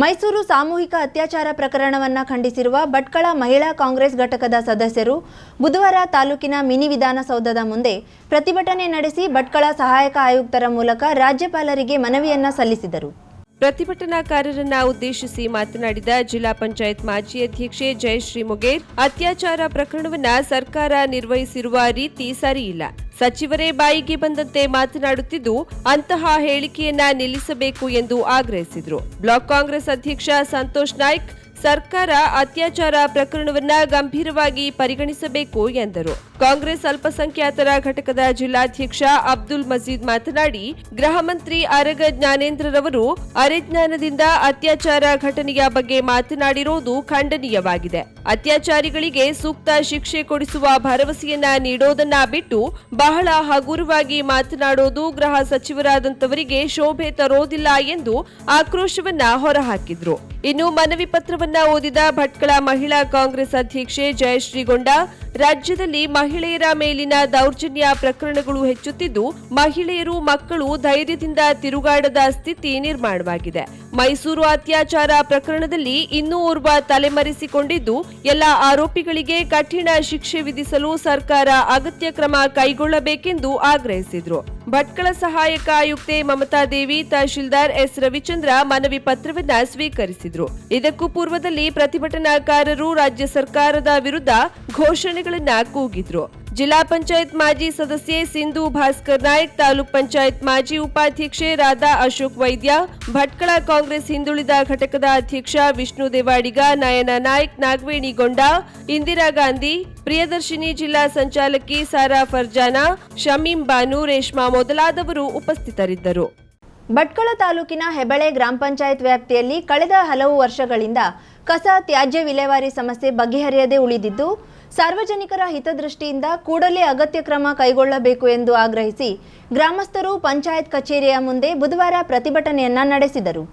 ಮೈಸೂರು ಸಾಮೂಹಿಕ ಅತ್ಯಾಚಾರ ಪ್ರಕರಣವನ್ನು ಖಂಡಿಸಿರುವ ಭಟ್ಕಳ ಮಹಿಳಾ ಕಾಂಗ್ರೆಸ್ ಘಟಕದ ಸದಸ್ಯರು ಬುಧವಾರ ತಾಲೂಕಿನ ಮಿನಿ ವಿಧಾನಸೌಧದ ಮುಂದೆ ಪ್ರತಿಭಟನೆ ನಡೆಸಿ ಭಟ್ಕಳ ಸಹಾಯಕ ಆಯುಕ್ತರ ಮೂಲಕ ರಾಜ್ಯಪಾಲರಿಗೆ ಮನವಿಯನ್ನ ಸಲ್ಲಿಸಿದರು. ಪ್ರತಿಭಟನಾಕಾರರನ್ನ ಉದ್ದೇಶಿಸಿ ಮಾತನಾಡಿದ ಜಿಲ್ಲಾ ಪಂಚಾಯತ್ ಮಾಜಿ ಅಧ್ಯಕ್ಷೆ ಜಯಶ್ರೀ ಮುಗೇರ್, ಅತ್ಯಾಚಾರ ಪ್ರಕರಣವನ್ನ ಸರ್ಕಾರ ನಿರ್ವಹಿಸಿರುವ ರೀತಿ ಸರಿಯಿಲ್ಲ. ಸಚಿವರೇ ಬಾಯಿಗೆ ಬಂದಂತೆ ಮಾತನಾಡುತ್ತಿದ್ದು, ಅಂತಹ ಹೇಳಿಕೆಯನ್ನ ನಿಲ್ಲಿಸಬೇಕು ಎಂದು ಆಗ್ರಹಿಸಿದರು. ಬ್ಲಾಕ್ ಕಾಂಗ್ರೆಸ್ ಅಧ್ಯಕ್ಷ ಸಂತೋಷ್ ನಾಯ್ಕ್, ಸರ್ಕಾರ ಅತ್ಯಾಚಾರ ಪ್ರಕರಣವನ್ನ ಗಂಭೀರವಾಗಿ ಪರಿಗಣಿಸಬೇಕು ಎಂದರು. ಕಾಂಗ್ರೆಸ್ ಅಲ್ಪಸಂಖ್ಯಾತರ ಘಟಕದ ಜಿಲ್ಲಾಧ್ಯಕ್ಷ ಅಬ್ದುಲ್ ಮಜೀದ್ ಮಾತನಾಡಿ, ಗೃಹ ಮಂತ್ರಿ ಅರಗ ಜ್ಞಾನೇಂದ್ರರವರು ಅರೆಜ್ಞಾನದಿಂದ ಅತ್ಯಾಚಾರ ಘಟನೆಯ ಬಗ್ಗೆ ಮಾತನಾಡಿರುವುದು ಖಂಡನೀಯವಾಗಿದೆ. ಅತ್ಯಾಚಾರಿಗಳಿಗೆ ಸೂಕ್ತ ಶಿಕ್ಷೆ ಕೊಡಿಸುವ ಭರವಸೆಯನ್ನ ನೀಡೋದನ್ನ ಬಿಟ್ಟು ಬಹಳ ಹಗುರವಾಗಿ ಮಾತನಾಡೋದು ಗೃಹ ಸಚಿವರಾದಂತವರಿಗೆ ಶೋಭೆ ತರೋದಿಲ್ಲ ಎಂದು ಆಕ್ರೋಶವನ್ನ ಹೊರಹಾಕಿದ್ರು. ಇನ್ನು ಮನವಿ ಪತ್ರವನ್ನ ಓದಿದ ಭಟ್ಕಳ ಮಹಿಳಾ ಕಾಂಗ್ರೆಸ್ ಅಧ್ಯಕ್ಷೆ ಜಯಶ್ರೀಗೊಂಡ, ರಾಜ್ಯದಲ್ಲಿ ಮಹಿಳೆಯರ ಮೇಲಿನ ದೌರ್ಜನ್ಯ ಪ್ರಕರಣಗಳು ಹೆಚ್ಚುತ್ತಿದ್ದು ಮಹಿಳೆಯರು ಮಕ್ಕಳು ಧೈರ್ಯದಿಂದ ತಿರುಗಾಡದ ಸ್ಥಿತಿ ನಿರ್ಮಾಣವಾಗಿದೆ. ಮೈಸೂರು ಅತ್ಯಾಚಾರ ಪ್ರಕರಣದಲ್ಲಿ ಇನ್ನೂ ಓರ್ವ ತಲೆಮರೆಸಿಕೊಂಡಿದ್ದು, ಎಲ್ಲ ಆರೋಪಿಗಳಿಗೆ ಕಠಿಣ ಶಿಕ್ಷೆ ವಿಧಿಸಲು ಸರ್ಕಾರ ಅಗತ್ಯ ಕ್ರಮ ಕೈಗೊಳ್ಳಬೇಕೆಂದು ಆಗ್ರಹಿಸಿದರು. ಭಟ್ಕಳ ಸಹಾಯಕ ಆಯುಕ್ತೆ ಮಮತಾ ದೇವಿ, ತಹಶೀಲ್ದಾರ್ ಎಸ್ ರವಿಚಂದ್ರ ಮನವಿ ಪತ್ರವನ್ನ ಸ್ವೀಕರಿಸಿದರು. ಇದಕ್ಕೂ ಪೂರ್ವದಲ್ಲಿ ಪ್ರತಿಭಟನಾಕಾರರು ರಾಜ್ಯ ಸರ್ಕಾರದ ವಿರುದ್ಧ ಘೋಷಣೆಗಳನ್ನ ಕೂಗಿದ್ರು. ಜಿಲ್ಲಾ ಪಂಚಾಯತ್ ಮಾಜಿ ಸದಸ್ಯೆ ಸಿಂಧು ಭಾಸ್ಕರ್ ನಾಯ್ಕ್ ತಾಲೂಕ್ ಪಂಚಾಯತ್ ಮಾಜಿ ಉಪಾಧ್ಯಕ್ಷೆ ರಾಧಾ ಅಶೋಕ್ ವೈದ್ಯ ಭಟ್ಕಳ ಕಾಂಗ್ರೆಸ್ ಹಿಂದುಳಿದ ಘಟಕದ ಅಧ್ಯಕ್ಷ ವಿಷ್ಣು ದೇವಾಡಿಗ ನಯನ ನಾಯ್ಕ್ ನಾಗವೇಣಿಗೊಂಡ ಇಂದಿರಾ ಗಾಂಧಿ ಪ್ರಿಯದರ್ಶಿನಿ ಜಿಲ್ಲಾ ಸಂಚಾಲಕಿ ಸಾರಾ ಫರ್ಜಾನಾ ಶಮೀಂ ಬಾನು ರೇಷ್ಮಾ ಮೊದಲಾದವರು ಉಪಸ್ಥಿತರಿದ್ದರು ಭಟ್ಕಳ ತಾಲೂಕಿನ ಹೆಬಳೆ ಗ್ರಾಮ ಪಂಚಾಯತ್ ವ್ಯಾಪ್ತಿಯಲ್ಲಿ ಕಳೆದ ಹಲವು ವರ್ಷಗಳಿಂದ ಕಸ, ತ್ಯಾಜ್ಯ ವಿಲೇವಾರಿ ಸಮಸ್ಯೆ ಬಗೆಹರಿಯದೇ ಉಳಿದಿದ್ದು ಸಾರ್ವಜನಿಕರ ಹಿತದೃಷ್ಟಿಯಿಂದ ಕೂಡಲೇ ಅಗತ್ಯ ಕ್ರಮ ಕೈಗೊಳ್ಳಬೇಕು ಎಂದು ಆಗ್ರಹಿಸಿ ಗ್ರಾಮಸ್ಥರು ಪಂಚಾಯತ್ ಕಚೇರಿಯ ಮುಂದೆ ಬುಧವಾರ ಪ್ರತಿಭಟನೆಯನ್ನ ನಡೆಸಿದರು.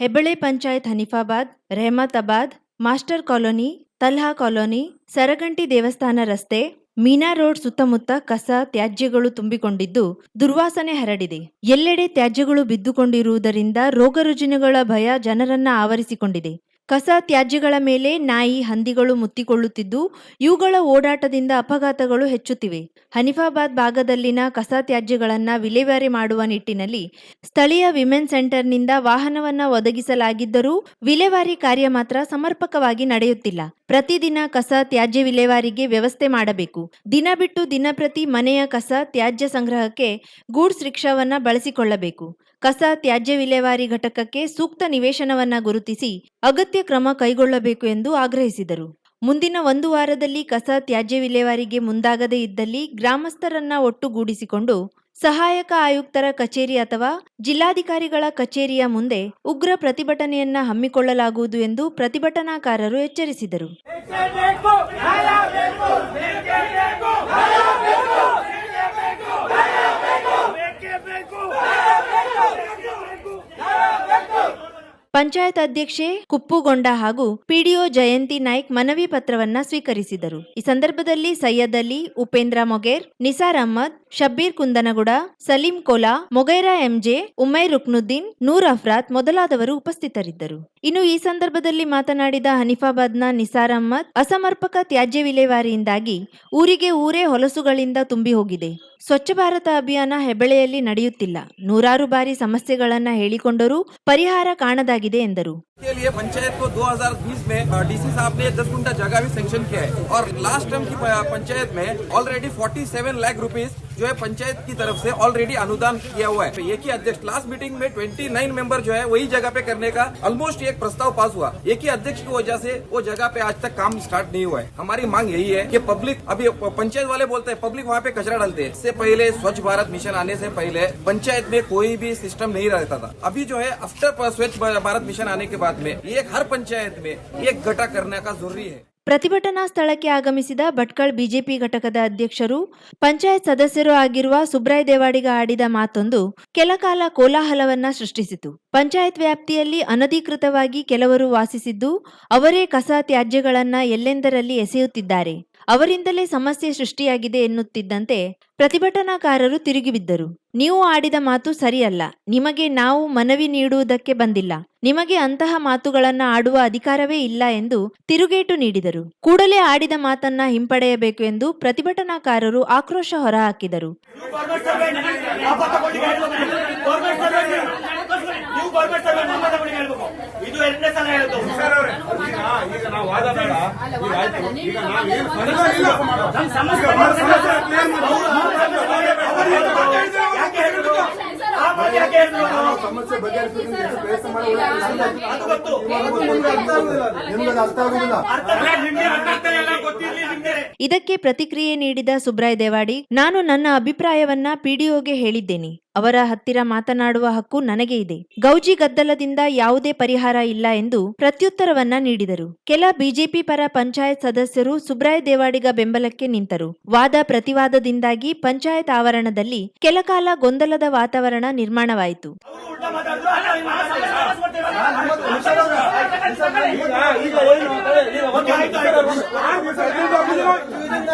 Hebbale panchayat Hanifabad Rehmatabad master colony Talha colony Saraganti ದೇವಸ್ಥಾನ ರಸ್ತೆ ಮೀನಾ ರೋಡ್ ಸುತ್ತಮುತ್ತ ಕಸ ತ್ಯಾಜ್ಯಗಳು ತುಂಬಿಕೊಂಡಿದ್ದು ದುರ್ವಾಸನೆ ಹರಡಿದೆ. ಎಲ್ಲೆಡೆ ತ್ಯಾಜ್ಯಗಳು ಬಿದ್ದುಕೊಂಡಿರುವುದರಿಂದ ರೋಗರುಜಿನಗಳ ಭಯ ಜನರನ್ನ ಆವರಿಸಿಕೊಂಡಿದೆ. ಕಸ ತ್ಯಾಜ್ಯಗಳ ಮೇಲೆ ನಾಯಿ ಹಂದಿಗಳು ಮುತ್ತಿಕೊಳ್ಳುತ್ತಿದ್ದು, ಇವುಗಳ ಓಡಾಟದಿಂದ ಅಪಘಾತಗಳು ಹೆಚ್ಚುತ್ತಿವೆ. ಹನಿಫಾಬಾದ್ ಭಾಗದಲ್ಲಿನ ಕಸ ತ್ಯಾಜ್ಯಗಳನ್ನ ವಿಲೇವಾರಿ ಮಾಡುವ ನಿಟ್ಟಿನಲ್ಲಿ ಸ್ಥಳೀಯ ವಿಮೆನ್ ಸೆಂಟರ್ನಿಂದ ವಾಹನವನ್ನ ಒದಗಿಸಲಾಗಿದ್ದರೂ ವಿಲೇವಾರಿ ಕಾರ್ಯ ಮಾತ್ರ ಸಮರ್ಪಕವಾಗಿ ನಡೆಯುತ್ತಿಲ್ಲ. ಪ್ರತಿದಿನ ಕಸ ತ್ಯಾಜ್ಯ ವಿಲೇವಾರಿಗೆ ವ್ಯವಸ್ಥೆ ಮಾಡಬೇಕು. ದಿನ ಬಿಟ್ಟು ದಿನ ಪ್ರತಿ ಮನೆಯ ಕಸ ತ್ಯಾಜ್ಯ ಸಂಗ್ರಹಕ್ಕೆ ಗೂಡ್ಸ್ ರಿಕ್ಷಾವನ್ನ ಬಳಸಿಕೊಳ್ಳಬೇಕು. ಕಸ ತ್ಯಾಜ್ಯ ವಿಲೇವಾರಿ ಘಟಕಕ್ಕೆ ಸೂಕ್ತ ನಿವೇಶನವನ್ನ ಗುರುತಿಸಿ ಅಗತ್ಯ ಕ್ರಮ ಕೈಗೊಳ್ಳಬೇಕು ಎಂದು ಆಗ್ರಹಿಸಿದರು. ಮುಂದಿನ ಒಂದು ವಾರದಲ್ಲಿ ಕಸ ತ್ಯಾಜ್ಯ ವಿಲೇವಾರಿಗೆ ಮುಂದಾಗದೇ ಇದ್ದಲ್ಲಿ ಗ್ರಾಮಸ್ಥರನ್ನ ಒಟ್ಟುಗೂಡಿಸಿಕೊಂಡು ಸಹಾಯಕ ಆಯುಕ್ತರ ಕಚೇರಿ ಅಥವಾ ಜಿಲ್ಲಾಧಿಕಾರಿಗಳ ಕಚೇರಿಯ ಮುಂದೆ ಉಗ್ರ ಪ್ರತಿಭಟನೆಯನ್ನ ಹಮ್ಮಿಕೊಳ್ಳಲಾಗುವುದು ಎಂದು ಪ್ರತಿಭಟನಾಕಾರರು ಎಚ್ಚರಿಸಿದರು. ಪಂಚಾಯತ್ ಅಧ್ಯಕ್ಷೆ ಕುಪ್ಪುಗೊಂಡ ಹಾಗೂ ಪಿಡಿಒ ಜಯಂತಿ ನಾಯ್ಕ್ ಮನವಿ ಪತ್ರವನ್ನ ಸ್ವೀಕರಿಸಿದರು. ಈ ಸಂದರ್ಭದಲ್ಲಿ ಸೈಯದ್ ಅಲಿ, ಉಪೇಂದ್ರ ಮೊಗೇರ್, ನಿಸಾರ್ ಅಹಮದ್, ಶಬ್ಬೀರ್ ಕುಂದನಗುಡ, ಸಲೀಂ ಕೋಲಾ, ಮೊಗೈರಾ ಎಂಜೆ, ಉಮೈರ್ ರುಕ್ನುದ್ದೀನ್, ನೂರ್ ಅಫ್ರಾತ್ ಮೊದಲಾದವರು ಉಪಸ್ಥಿತರಿದ್ದರು. ಇನ್ನು ಈ ಸಂದರ್ಭದಲ್ಲಿ ಮಾತನಾಡಿದ ಹನಿಫಾಬಾದ್ನ ನಿಸಾರ್ ಅಹಮದ್, ಅಸಮರ್ಪಕ ತ್ಯಾಜ್ಯ ವಿಲೇವಾರಿಯಿಂದಾಗಿ ಊರಿಗೆ ಊರೇ ಹೊಲಸುಗಳಿಂದ ತುಂಬಿ ಹೋಗಿದೆ. ಸ್ವಚ್ಛ ಭಾರತ ಅಭಿಯಾನ ಹೆಬ್ಬೆಳೆಯಲ್ಲಿ ನಡೆಯುತ್ತಿಲ್ಲ. ನೂರಾರು ಬಾರಿ ಸಮಸ್ಯೆಗಳನ್ನ ಹೇಳಿಕೊಂಡರೂ ಪರಿಹಾರ ಕಾಣದಾಗಿದೆ. ಆಗಿದೆ ಎಂದರು के लिए पंचायत को 2020 में डीसी साहब ने 10 गुंटा जगह भी सेंक्शन किया है और लास्ट टर्म की प- पंचायत में ऑलरेडी 47 लाख रुपीस जो है पंचायत की तरफ़ से ऑलरेडी अनुदान किया हुआ है। एक ही अध्यक्ष लास्ट मीटिंग में 29 मेंबर जो है, वही जगह पे करने का ऑलमोस्ट एक प्रस्ताव पास हुआ। एक ही अध्यक्ष की वजह से वो जगह पे आज तक काम स्टार्ट नहीं हुआ है। हमारी मांग यही है कि पब्लिक अभी पंचायत वाले बोलते हैं पब्लिक वहाँ पे कचरा डालते हैं। इससे पहले स्वच्छ भारत मिशन आने से पहले पंचायत में कोई भी सिस्टम नहीं रहता था। अभी जो है आफ्टर स्वच्छ भारत मिशन आने के बाद में एक हर पंचायत में एक गटा करने का ज़रूरी है। ಪ್ರತಿಭಟನಾ ಸ್ಥಳಕ್ಕೆ ಆಗಮಿಸಿದ ಭಟ್ಕಳ್ ಬಿಜೆಪಿ ಘಟಕದ ಅಧ್ಯಕ್ಷರು, ಪಂಚಾಯತ್ ಸದಸ್ಯರು ಆಗಿರುವ ಸುಬ್ರಾಯ್ ದೇವಾಡಿಗ ಆಡಿದ ಮಾತೊಂದು ಕೆಲಕಾಲ ಕೋಲಾಹಲವನ್ನ ಸೃಷ್ಟಿಸಿತು. ಪಂಚಾಯತ್ ವ್ಯಾಪ್ತಿಯಲ್ಲಿ ಅನಧಿಕೃತವಾಗಿ ಕೆಲವರು ವಾಸಿಸಿದ್ದು, ಅವರೇ ಕಸ ತ್ಯಾಜ್ಯಗಳನ್ನ ಎಲ್ಲೆಂದರಲ್ಲಿ ಎಸೆಯುತ್ತಿದ್ದಾರೆ. ಅವರಿಂದಲೇ ಸಮಸ್ಯೆ ಸೃಷ್ಟಿಯಾಗಿದೆ ಎನ್ನುತ್ತಿದ್ದಂತೆ ಪ್ರತಿಭಟನಾಕಾರರು ತಿರುಗಿಬಿದ್ದರು. ನೀವು ಆಡಿದ ಮಾತು ಸರಿಯಲ್ಲ. ನಿಮಗೆ ನಾವು ಮನವಿ ನೀಡುವುದಕ್ಕೆ ಬಂದಿಲ್ಲ. ನಿಮಗೆ ಅಂತಹ ಮಾತುಗಳನ್ನು ಆಡುವ ಅಧಿಕಾರವೇ ಇಲ್ಲ ಎಂದು ತಿರುಗೇಟು ನೀಡಿದರು. ಕೂಡಲೇ ಆಡಿದ ಮಾತನ್ನ ಹಿಂಪಡೆಯಬೇಕು ಎಂದು ಪ್ರತಿಭಟನಾಕಾರರು ಆಕ್ರೋಶ ಹೊರಹಾಕಿದರು. ನೀವು ಎರಡನೇ ಸಲ ಹೇಳೋದು ಈಗ ನಾವು ವಾದ ಬೇಡ ಈಗ ಆಯ್ತು ನಮ್ಮ ಸಮಸ್ಯೆ ಯಾಕೆ ಹೇಳಿದ್ರು ಆ ಬಗ್ಗೆ ಯಾಕೆ ಹೇಳಿದ್ರು ಸಮಸ್ಯೆ ಬಗೆಹರಿಸೋದಕ್ಕೆ ಎಷ್ಟು ಪ್ರಯತ್ನ ಮಾಡಿ ಅದು ಗೊತ್ತು ನಿಮ್ಗೆ ಅರ್ಥ ಆಗುದಿಲ್ಲ ಅರ್ಥ ಆಗ್ತಾ ಇಲ್ಲ ಗೊತ್ತಿರ್ಲಿ ನಿಮ್ಗೆ ಇದಕ್ಕೆ ಪ್ರತಿಕ್ರಿಯೆ ನೀಡಿದ ಸುಬ್ರಾಯ್ ದೇವಾಡಿ, ನಾನು ನನ್ನ ಅಭಿಪ್ರಾಯವನ್ನ ಪಿಡಿಒಗೆ ಹೇಳಿದ್ದೇನೆ. ಅವರ ಹತ್ತಿರ ಮಾತನಾಡುವ ಹಕ್ಕು ನನಗೆ ಇದೆ. ಗೌಜಿ ಗದ್ದಲದಿಂದ ಯಾವುದೇ ಪರಿಹಾರ ಇಲ್ಲ ಎಂದು ಪ್ರತ್ಯುತ್ತರವನ್ನ ನೀಡಿದರು. ಕೆಲ ಬಿಜೆಪಿ ಪರ ಪಂಚಾಯತ್ ಸದಸ್ಯರು ಸುಬ್ರಾಯ್ ದೇವಾಡಿಗ ಬೆಂಬಲಕ್ಕೆ ನಿಂತರು. ವಾದ ಪ್ರತಿವಾದದಿಂದಾಗಿ ಪಂಚಾಯತ್ ಆವರಣದಲ್ಲಿ ಕೆಲಕಾಲ ಗೊಂದಲದ ವಾತಾವರಣ ನಿರ್ಮಾಣವಾಯಿತು.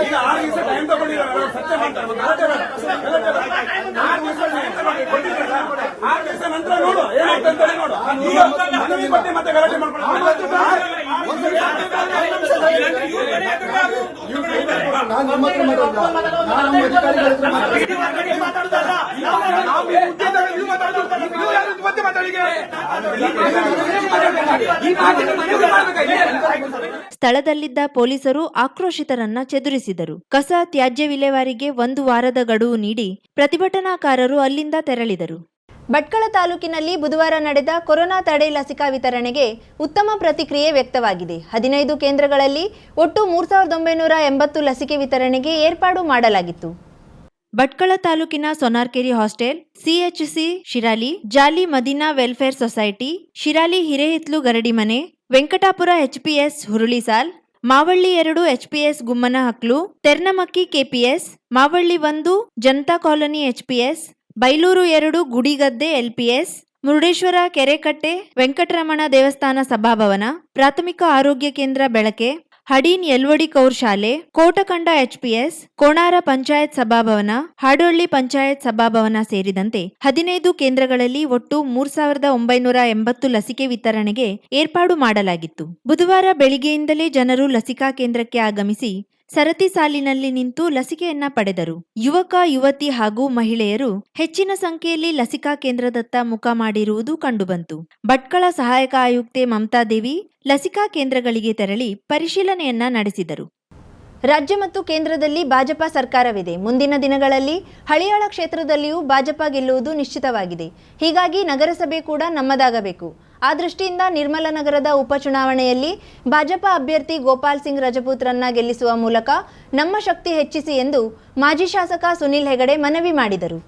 ಈಗ ಆರು ದಿವಸ ಟೈಮ್ ತಗೊಂಡಿರೋ ಸತ್ಯ ಮಾಡ್ತಾರೆ ಆರು ದಿವಸ ನಂತರ ನೋಡು. ಅಂತ ನೋಡು ಈಗ ಮನವಿ ಕೊಟ್ಟು ಮತ್ತೆ ಗಲಾಟೆ ಮಾಡ್ಕೊಳ್ಳಿ ನಾನು ನಿಮ್ಮ ಹತ್ರ ಮಾತಾಡಿಲ್ಲ ನಾನು ನಮ್ಮ ಅಧಿಕಾರಿಗಳ ಹತ್ರ ಮಾತಾಡಿಲ್ಲ ಇದು ಹೊರಗಡೆ ಮಾತಾಡುದಲ್ಲ. ನಾವು- ನಾವು ಈ ಉದ್ದೇಶದಲ್ಲಿ ನೀವು ಮಾತಾಡೋದು. ನೀವು ಯಾರು ಮತ್ತೆ ಮಾತಾಡಿ ಈಗ. ಈ ಮಾತಿನ ಮನವಿ ಮಾಡ್ಬೇಕಾ ಇಲ್ಲಿ? ಸ್ಥಳದಲ್ಲಿದ್ದ ಪೊಲೀಸರು ಆಕ್ರೋಶಿತರನ್ನ ಚದುರಿಸಿದರು. ಕಸ ತ್ಯಾಜ್ಯ ವಿಲೇವಾರಿಗೆ ಒಂದು ವಾರದ ಗಡುವು ನೀಡಿ ಪ್ರತಿಭಟನಾಕಾರರು ಅಲ್ಲಿಂದ ತೆರಳಿದರು. ಭಟ್ಕಳ ತಾಲೂಕಿನಲ್ಲಿ ಬುಧವಾರ ನಡೆದ ಕೊರೋನಾ ತಡೆ ಲಸಿಕಾ ವಿತರಣೆಗೆ ಉತ್ತಮ ಪ್ರತಿಕ್ರಿಯೆ ವ್ಯಕ್ತವಾಗಿದೆ. ಹದಿನೈದು ಕೇಂದ್ರಗಳಲ್ಲಿ ಒಟ್ಟು ಮೂರ್ ಸಾವಿರದ ಒಂಬೈನೂರ ಎಂಬತ್ತು ಲಸಿಕೆ ವಿತರಣೆಗೆ ಏರ್ಪಾಡು ಮಾಡಲಾಗಿತ್ತು. ಭಟ್ಕಳ ತಾಲೂಕಿನ Sonarkere hostel C H C Shirali, Jali Madina welfare society, Shirali Hirehitlu Garadimane Venkatapura H P S Hurulisal Mavalli ಎರಡು H P S Gummana Haklu, Ternamakki K P S Mavalli ಒಂದು ಜನತಾ ಕಾಲೋನಿ ಎಚ್ಪಿಎಸ್ ಬೈಲೂರು ಎರಡು ಗುಡಿಗದ್ದೆ ಎಲ್ಪಿಎಸ್ ಮುರುಡೇಶ್ವರ ಕೆರೆಕಟ್ಟೆ ವೆಂಕಟರಮಣ ದೇವಸ್ಥಾನ ಸಭಾಭವನ, ಪ್ರಾಥಮಿಕ ಆರೋಗ್ಯ ಕೇಂದ್ರ ಬೆಳಕೆ ಹಡೀನ್ ಎಲ್ವಡಿ ಕೌರ್ ಶಾಲೆ Kotakanda H P S, Konar panchayat ಸಭಾಭವನ, Hadolli panchayat ಸಭಾಭವನ ಸೇರಿದಂತೆ ಹದಿನೈದು ಕೇಂದ್ರಗಳಲ್ಲಿ ಒಟ್ಟು ಮೂರ್ ಸಾವಿರದ ಒಂಬೈನೂರ ಎಂಬತ್ತು ಲಸಿಕೆ ವಿತರಣೆಗೆ ಏರ್ಪಾಡು ಮಾಡಲಾಗಿತ್ತು. ಬುಧವಾರ ಬೆಳಿಗ್ಗೆಯಿಂದಲೇ ಜನರು ಲಸಿಕಾ ಕೇಂದ್ರಕ್ಕೆ ಆಗಮಿಸಿ ಸರತಿ ಸಾಲಿನಲ್ಲಿ ನಿಂತು ಲಸಿಕೆಯನ್ನ ಪಡೆದರು. ಯುವಕ, ಯುವತಿ ಹಾಗೂ ಮಹಿಳೆಯರು ಹೆಚ್ಚಿನ ಸಂಖ್ಯೆಯಲ್ಲಿ ಲಸಿಕಾ ಕೇಂದ್ರದತ್ತ ಮುಖ ಮಾಡಿರುವುದು ಕಂಡುಬಂತು. ಭಟ್ಕಳ ಸಹಾಯಕ ಆಯುಕ್ತೆ ಮಮತಾ ದೇವಿ ಲಸಿಕಾ ಕೇಂದ್ರಗಳಿಗೆ ತೆರಳಿ ಪರಿಶೀಲನೆಯನ್ನ ನಡೆಸಿದರು. ರಾಜ್ಯ ಮತ್ತು ಕೇಂದ್ರದಲ್ಲಿ ಭಾಜಪ ಸರ್ಕಾರವಿದೆ. ಮುಂದಿನ ದಿನಗಳಲ್ಲಿ ಹಳಿಯಾಳ ಕ್ಷೇತ್ರದಲ್ಲಿಯೂ ಭಾಜಪ ಗೆಲ್ಲುವುದು ನಿಶ್ಚಿತವಾಗಿದೆ. ಹೀಗಾಗಿ ನಗರಸಭೆ ಕೂಡ ನಮ್ಮದಾಗಬೇಕು. ಆ ದೃಷ್ಟಿಯಿಂದ ನಿರ್ಮಲ ನಗರದ ಉಪಚುನಾವಣೆಯಲ್ಲಿ ಭಾಜಪಾ ಅಭ್ಯರ್ಥಿ ಗೋಪಾಲ್ ಸಿಂಗ್ ರಜಪೂತ್ರನ್ನ ಗೆಲ್ಲಿಸುವ ಮೂಲಕ ನಮ್ಮ ಶಕ್ತಿ ಹೆಚ್ಚಿಸಿ ಎಂದು ಮಾಜಿ ಶಾಸಕ ಸುನಿಲ್ ಹೆಗಡೆ ಮನವಿ ಮಾಡಿದರು.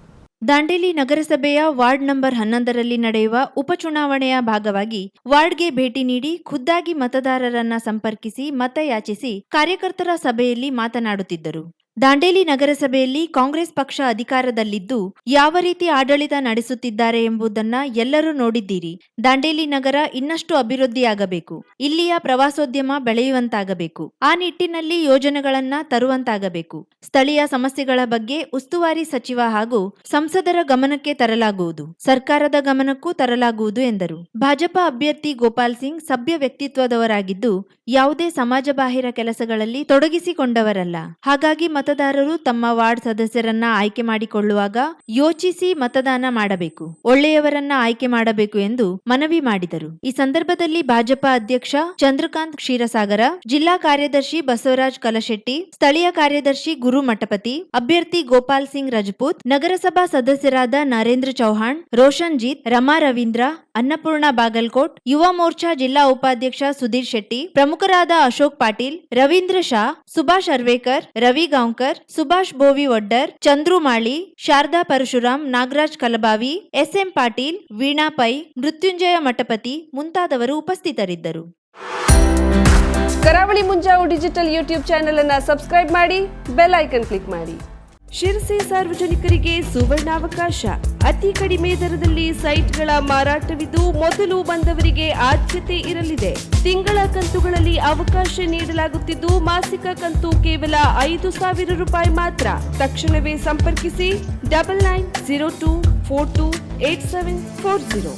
ದಾಂಡೇಲಿ ನಗರಸಭೆಯ ವಾರ್ಡ್ ನಂಬರ್ ಹನ್ನೊಂದರಲ್ಲಿ ನಡೆಯುವ ಉಪಚುನಾವಣೆಯ ಭಾಗವಾಗಿ ವಾರ್ಡ್ಗೆ ಭೇಟಿ ನೀಡಿ ಖುದ್ದಾಗಿ ಮತದಾರರನ್ನ ಸಂಪರ್ಕಿಸಿ ಮತಯಾಚಿಸಿ ಕಾರ್ಯಕರ್ತರ ಸಭೆಯಲ್ಲಿ ಮಾತನಾಡುತ್ತಿದ್ದರು. ದಾಂಡೇಲಿ ನಗರಸಭೆಯಲ್ಲಿ ಕಾಂಗ್ರೆಸ್ ಪಕ್ಷ ಅಧಿಕಾರದಲ್ಲಿದ್ದು, ಯಾವ ರೀತಿ ಆಡಳಿತ ನಡೆಸುತ್ತಿದ್ದಾರೆ ಎಂಬುದನ್ನ ಎಲ್ಲರೂ ನೋಡಿದ್ದೀರಿ. ದಾಂಡೇಲಿ ನಗರ ಇನ್ನಷ್ಟು ಅಭಿವೃದ್ಧಿಯಾಗಬೇಕು. ಇಲ್ಲಿಯ ಪ್ರವಾಸೋದ್ಯಮ ಬೆಳೆಯುವಂತಾಗಬೇಕು. ಆ ನಿಟ್ಟಿನಲ್ಲಿ ಯೋಜನೆಗಳನ್ನ ತರುವಂತಾಗಬೇಕು. ಸ್ಥಳೀಯ ಸಮಸ್ಯೆಗಳ ಬಗ್ಗೆ ಉಸ್ತುವಾರಿ ಸಚಿವ ಹಾಗೂ ಸಂಸದರ ಗಮನಕ್ಕೆ ತರಲಾಗುವುದು. ಸರ್ಕಾರದ ಗಮನಕ್ಕೂ ತರಲಾಗುವುದು ಎಂದರು. ಭಾಜಪ ಅಭ್ಯರ್ಥಿ ಗೋಪಾಲ್ ಸಿಂಗ್ ಸಭ್ಯ ವ್ಯಕ್ತಿತ್ವದವರಾಗಿದ್ದು, ಯಾವುದೇ ಸಮಾಜ ಬಾಹಿರ ಕೆಲಸಗಳಲ್ಲಿ ತೊಡಗಿಸಿಕೊಂಡವರಲ್ಲ. ಹಾಗಾಗಿ ಮತದಾರರು ತಮ್ಮ ವಾರ್ಡ್ ಸದಸ್ಯರನ್ನ ಆಯ್ಕೆ ಮಾಡಿಕೊಳ್ಳುವಾಗ ಯೋಚಿಸಿ ಮತದಾನ ಮಾಡಬೇಕು. ಒಳ್ಳೆಯವರನ್ನ ಆಯ್ಕೆ ಮಾಡಬೇಕು ಎಂದು ಮನವಿ ಮಾಡಿದರು. ಈ ಸಂದರ್ಭದಲ್ಲಿ ಭಾಜಪಾ ಅಧ್ಯಕ್ಷ ಚಂದ್ರಕಾಂತ್ ಕ್ಷೀರಸಾಗರ, ಜಿಲ್ಲಾ ಕಾರ್ಯದರ್ಶಿ ಬಸವರಾಜ್ ಕಲಶೆಟ್ಟಿ, ಸ್ಥಳೀಯ ಕಾರ್ಯದರ್ಶಿ ಗುರು ಮಠಪತಿ, ಅಭ್ಯರ್ಥಿ ಗೋಪಾಲ್ ಸಿಂಗ್ ರಜಪೂತ್, ನಗರಸಭಾ ಸದಸ್ಯರಾದ ನರೇಂದ್ರ ಚೌಹಾಣ್ ರೋಷನ್ ಜೀತ್ ರಮಾ ರವೀಂದ್ರ ಅನ್ನಪೂರ್ಣ ಬಾಗಲ್ಕೋಟ್ ಯುವ ಮೋರ್ಚಾ ಜಿಲ್ಲಾ ಉಪಾಧ್ಯಕ್ಷ ಸುಧೀರ್ ಶೆಟ್ಟಿ, ಪ್ರಮುಖರಾದ ಅಶೋಕ್ ಪಾಟೀಲ್, ರವೀಂದ್ರ ಶಾ, ಸುಭಾಷ್ ಅರ್ವೇಕರ್, ರವಿ ಗಾಂವ್ಕರ್, ಸುಭಾಷ್ ಬೋವಿ ಒಡ್ಡರ್, ಚಂದ್ರು ಮಾಳಿ, ಶಾರದಾ ಪರಶುರಾಮ್, ನಾಗರಾಜ್ ಕಲಬಾವಿ, ಎಸ್ಎಂ ಪಾಟೀಲ್, ವೀಣಾ ಪೈ, ಮೃತ್ಯುಂಜಯ ಮಠಪತಿ ಮುಂತಾದವರು ಉಪಸ್ಥಿತರಿದ್ದರು. Karavali Munjavu digital YouTube channel ಅನ್ನು ಸಬ್ಸ್ಕ್ರೈಬ್ ಮಾಡಿ, ಬೆಲ್ ಐಕನ್ ಕ್ಲಿಕ್ ಮಾಡಿ. ಶಿರಸಿ ಸಾರ್ವಜನಿಕರಿಗೆ ಸುವರ್ಣಾವಕಾಶ. ಅತಿ ಕಡಿಮೆ ದರದಲ್ಲಿ ಸೈಟ್ಗಳ ಮಾರಾಟವಿದ್ದು ಮೊದಲು ಬಂದವರಿಗೆ ಆದ್ಯತೆ ಇರಲಿದೆ. ತಿಂಗಳ ಕಂತುಗಳಲ್ಲಿ ಅವಕಾಶ ನೀಡಲಾಗುತ್ತಿದ್ದು ಮಾಸಿಕ ಕಂತು ಕೇವಲ ಐದು ಸಾವಿರ ರೂಪಾಯಿ ಮಾತ್ರ. ತಕ್ಷಣವೇ ಸಂಪರ್ಕಿಸಿ double nine zero two four two eight seven four zero.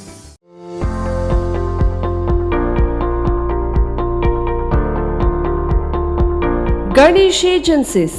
Ganesh agencies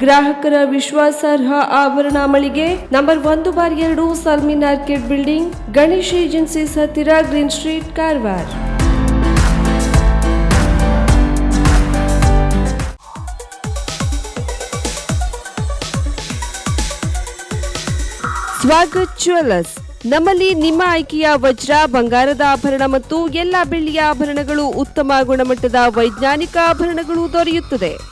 ಗ್ರಾಹಕರ ವಿಶ್ವಾಸಾರ್ಹ ಆಭರಣ ಮಳಿಗೆ ನಂಬರ್ ಒಂದು ಬಾರ್ ಎರಡು Salmin orchid building, Ganesh agency ಹತ್ತಿರ green street Karwar. Swagat jewellers. ನಮ್ಮಲ್ಲಿ ನಿಮ್ಮ ಆಯ್ಕೆಯ ವಜ್ರ, ಬಂಗಾರದ ಆಭರಣ ಮತ್ತು ಎಲ್ಲ ಬೆಳ್ಳಿಯ ಆಭರಣಗಳು ಉತ್ತಮ ಗುಣಮಟ್ಟದ ವೈಜ್ಞಾನಿಕ ಆಭರಣಗಳು ದೊರೆಯುತ್ತದೆ.